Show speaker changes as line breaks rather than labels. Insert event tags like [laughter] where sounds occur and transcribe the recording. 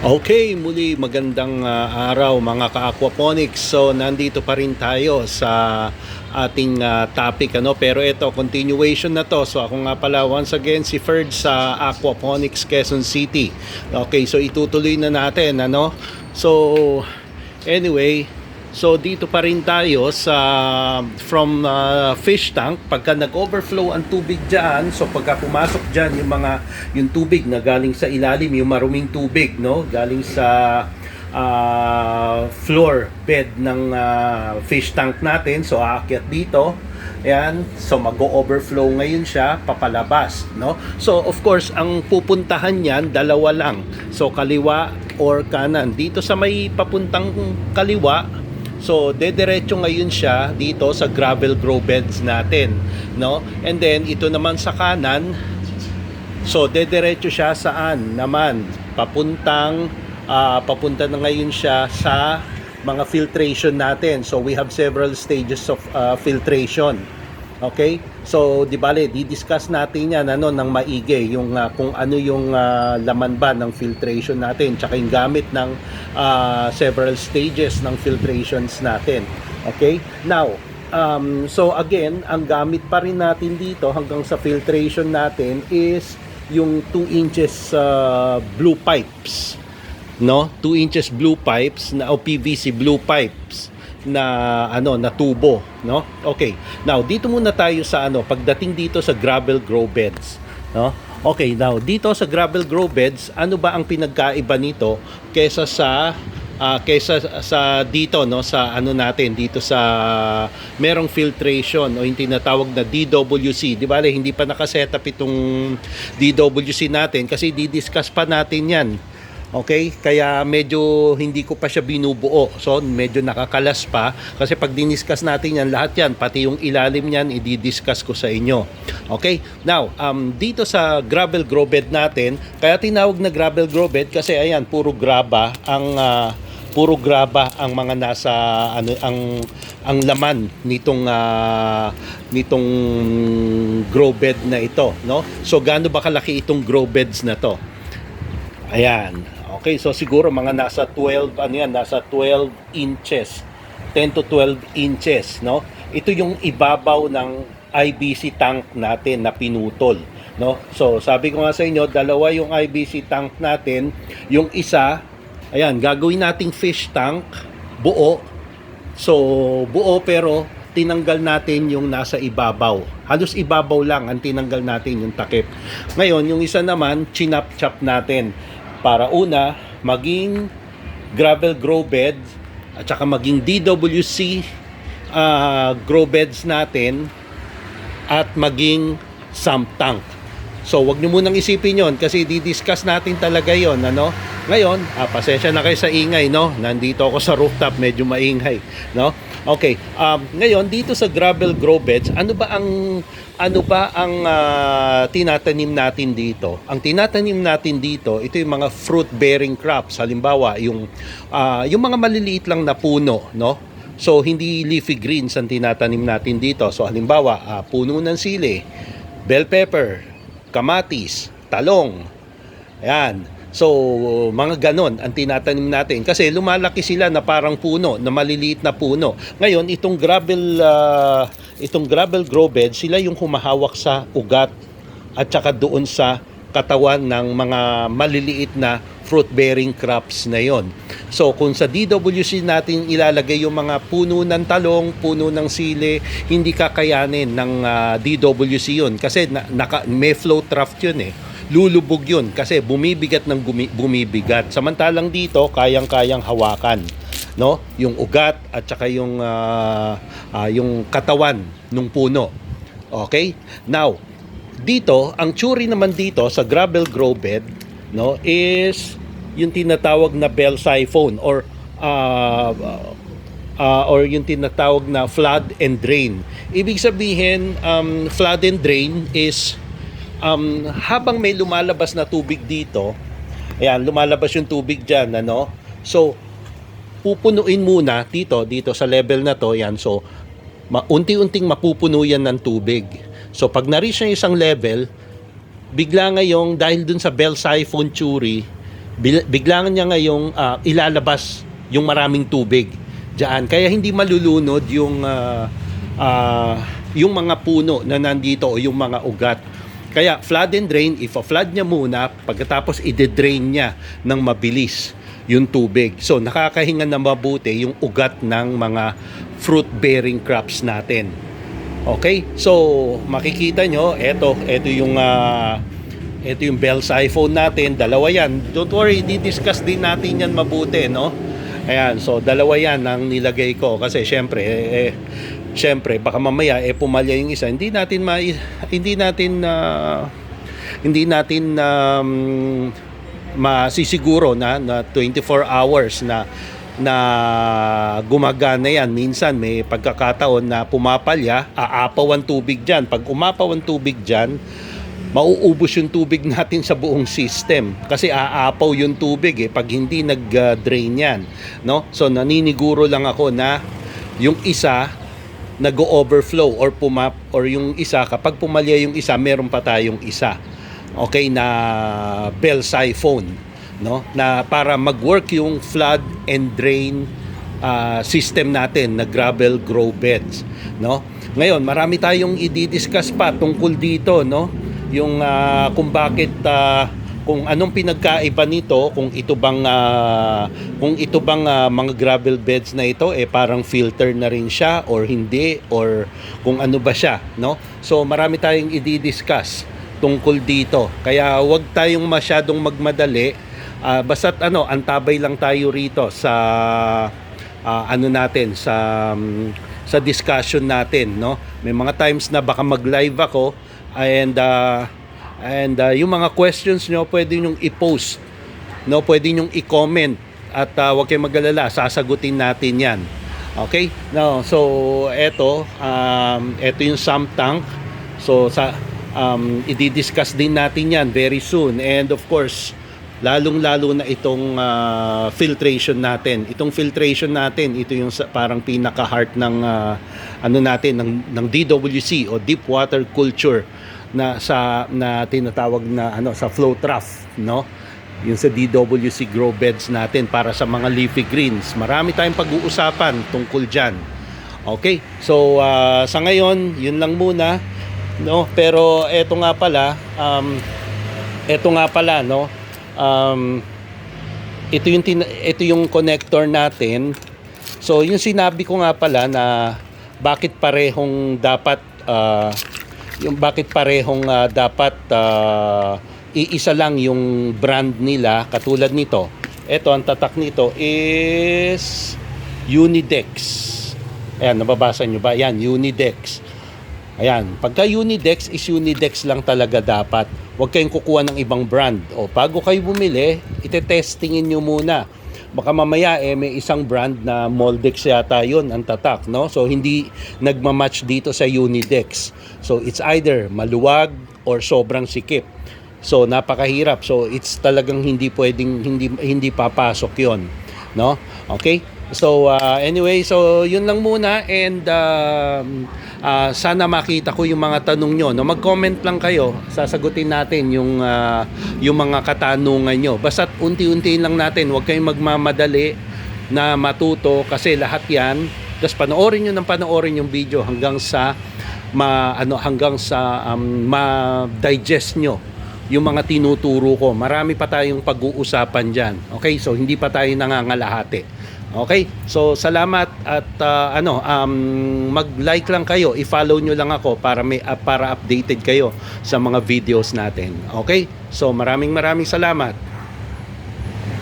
Okay, muli magandang ah, araw mga ka-aquaponics. So nandito pa rin tayo sa ating ah, topic ano pero ito continuation na to. So ako nga pala once again si Ferd sa Aquaponics Quezon City. Okay, so itutuloy na natin ano. So anyway, So dito pa rin tayo sa from uh, fish tank pagka nag-overflow ang tubig diyan so pagka pumasok diyan yung mga yung tubig na galing sa ilalim yung maruming tubig no galing sa uh, floor bed ng uh, fish tank natin so aakyat dito Ayan, so mag-overflow ngayon siya papalabas, no? So of course, ang pupuntahan niyan dalawa lang. So kaliwa or kanan. Dito sa may papuntang kaliwa, So, dediretso ngayon siya dito sa gravel grow beds natin, no? And then ito naman sa kanan, so dediretso siya saan naman? Papuntang ah, papunta na ngayon siya sa mga filtration natin. So, we have several stages of ah, filtration. Okay? So, di bale, di-discuss natin yan ano, ng maigi, yung ah, kung ano yung ah, laman ba ng filtration natin, tsaka yung gamit ng ah, several stages ng filtrations natin. Okay? Now, um, so again, ang gamit pa rin natin dito hanggang sa filtration natin is yung 2 inches ah, blue pipes no 2 inches blue pipes na o PVC blue pipes na ano na tubo no? Okay. Now dito muna tayo sa ano pagdating dito sa gravel grow beds no? Okay now dito sa gravel grow beds ano ba ang pinagkaiba nito kaysa sa ah, kaysa sa dito no? Sa ano natin dito sa merong filtration o yung tinatawag na DWC di ba hindi pa nakasetup itong DWC natin kasi di-discuss pa natin yan Okay? Kaya medyo hindi ko pa siya binubuo. So, medyo nakakalas pa. Kasi pag diniscuss natin yan, lahat yan, pati yung ilalim niyan, i-discuss ko sa inyo. Okay? Now, um, dito sa gravel grow bed natin, kaya tinawag na gravel grow bed kasi ayan, puro graba ang ah, puro graba ang mga nasa ano ang ang laman nitong ah, nitong grow bed na ito no so gaano ba kalaki itong grow beds na to Ayan. Okay, so siguro mga nasa 12 ano yan, nasa 12 inches. 10 to 12 inches, no? Ito yung ibabaw ng IBC tank natin na pinutol, no? So, sabi ko nga sa inyo, dalawa yung IBC tank natin. Yung isa, ayan, gagawin nating fish tank, buo. So, buo pero tinanggal natin yung nasa ibabaw. Halos ibabaw lang ang tinanggal natin yung takip. Ngayon, yung isa naman, chinap-chop natin para una maging gravel grow bed at saka maging DWC ah, grow beds natin at maging sump tank. So, wag niyo munang isipin 'yon kasi di-discuss natin talaga 'yon, ano? Ngayon, ah, pasensya na kayo sa ingay, no? Nandito ako sa rooftop, medyo maingay, no? Okay. Um, ngayon dito sa gravel grow beds, ano ba ang ano ba ang ah, tinatanim natin dito? Ang tinatanim natin dito, ito yung mga fruit bearing crops. Halimbawa, yung ah, yung mga maliliit lang na puno, no? So hindi leafy greens ang tinatanim natin dito. So halimbawa, ah, puno ng sili, bell pepper, kamatis, talong. Ayan. So, mga ganon ang tinatanim natin. Kasi lumalaki sila na parang puno, na maliliit na puno. Ngayon, itong gravel, ah, itong gravel grow bed, sila yung humahawak sa ugat at saka doon sa katawan ng mga maliliit na fruit-bearing crops na yon. So, kung sa DWC natin ilalagay yung mga puno ng talong, puno ng sili, hindi kakayanin ng ah, DWC yun. Kasi na, naka, may flow draft yun eh lulubog yun kasi bumibigat ng gumi- bumibigat. Samantalang dito, kayang-kayang hawakan. No? Yung ugat at saka yung, ah, ah, yung katawan ng puno. Okay? Now, dito, ang tsuri naman dito sa gravel grow bed no, is yung tinatawag na bell siphon or ah, ah, or yung tinatawag na flood and drain. Ibig sabihin, um, flood and drain is um, habang may lumalabas na tubig dito, ayan, lumalabas yung tubig dyan, ano? So, pupunuin muna dito, dito sa level na to, yan. So, unti-unting mapupuno yan ng tubig. So, pag na-reach na isang level, bigla ngayong, dahil dun sa bell siphon bil- biglang niya ngayong ah, ilalabas yung maraming tubig diyan. Kaya hindi malulunod yung ah, ah, yung mga puno na nandito o yung mga ugat. Kaya flood and drain, if a flood niya muna, pagkatapos i-drain niya ng mabilis yung tubig. So nakakahinga na mabuti yung ugat ng mga fruit-bearing crops natin. Okay? So makikita nyo, eto, eto yung ah, eto yung Bell's iPhone natin, dalawa yan. Don't worry, di-discuss din natin yan mabuti, no? Ayan, so dalawa yan ang nilagay ko kasi syempre eh, eh syempre baka mamaya eh pumalya yung isa. Hindi natin ma hindi natin na hindi natin um, masisiguro na na 24 hours na na gumagana yan. Minsan may pagkakataon na pumapalya, aapaw ang tubig dyan. Pag umapaw ang tubig dyan, mauubos yung tubig [laughs] natin sa buong system kasi aapaw yung tubig eh pag hindi nag-drain yan no? So naniniguro lang ako na yung isa nag-overflow or pumap or yung isa kapag pumalya yung isa meron pa tayong isa okay na bell siphon no? Na para mag-work yung flood and drain ah, system natin na gravel grow beds no? Ngayon marami tayong i-discuss pa tungkol dito no yung ah, kung bakit ah, kung anong pinagkaiba nito kung ito bang ah, kung ito bang ah, mga gravel beds na ito eh parang filter na rin siya or hindi or kung ano ba siya no? So marami tayong i-discuss tungkol dito. Kaya wag tayong masyadong magmadali. Ah, basta't ano antabay lang tayo rito sa ah, ano natin sa um, sa discussion natin no? May mga times na baka mag-live ako and uh, and uh, yung mga questions nyo pwede nyo i-post no? Pwede nyo i-comment at uh, huwag kayong mag-alala sasagutin natin yan. Okay? No so eto um, eto yung sump tank. So sa um, i-discuss din natin yan very soon. And of course lalong-lalo na itong ah, filtration natin. Itong filtration natin, ito yung sa- parang pinaka-heart ng ah, ano natin ng ng DWC o deep water culture na sa na tinatawag na ano sa flow trough, no? Yung sa DWC grow beds natin para sa mga leafy greens. Marami tayong pag-uusapan tungkol diyan. Okay? So ah, sa ngayon, yun lang muna, no? Pero eto nga pala, um, eto nga pala, no? Um, ito yung ito yung connector natin. So yung sinabi ko nga pala na bakit parehong dapat ah, yung bakit parehong ah, dapat ah, iisa lang yung brand nila katulad nito. Ito ang tatak nito is Unidex. Ayan, nababasa nyo ba? Yan, Unidex. Ayan, pagka Unidex is Unidex lang talaga dapat. Huwag kayong kukuha ng ibang brand. O bago kayo bumili, itetestingin nyo muna. Baka mamaya eh, may isang brand na Moldex yata yun ang tatak, no? So hindi nagmamatch dito sa Unidex. So it's either maluwag or sobrang sikip. So napakahirap. So it's talagang hindi pwedeng hindi hindi papasok 'yon, no? Okay? So uh, anyway, so yun lang muna and um, uh, sana makita ko yung mga tanong nyo. No, mag-comment lang kayo. Sasagutin natin yung uh, yung mga katanungan nyo. Basta unti-unti lang natin. Huwag kayong magmamadali na matuto kasi lahat 'yan. Tapos panoorin nyo ng panoorin yung video hanggang sa ma ano hanggang sa um, ma-digest nyo yung mga tinuturo ko. Marami pa tayong pag-uusapan diyan. Okay? So hindi pa tayo nangangalahati. Okay? So salamat at uh, ano um, mag-like lang kayo, i-follow nyo lang ako para may uh, para updated kayo sa mga videos natin. Okay? So maraming maraming salamat.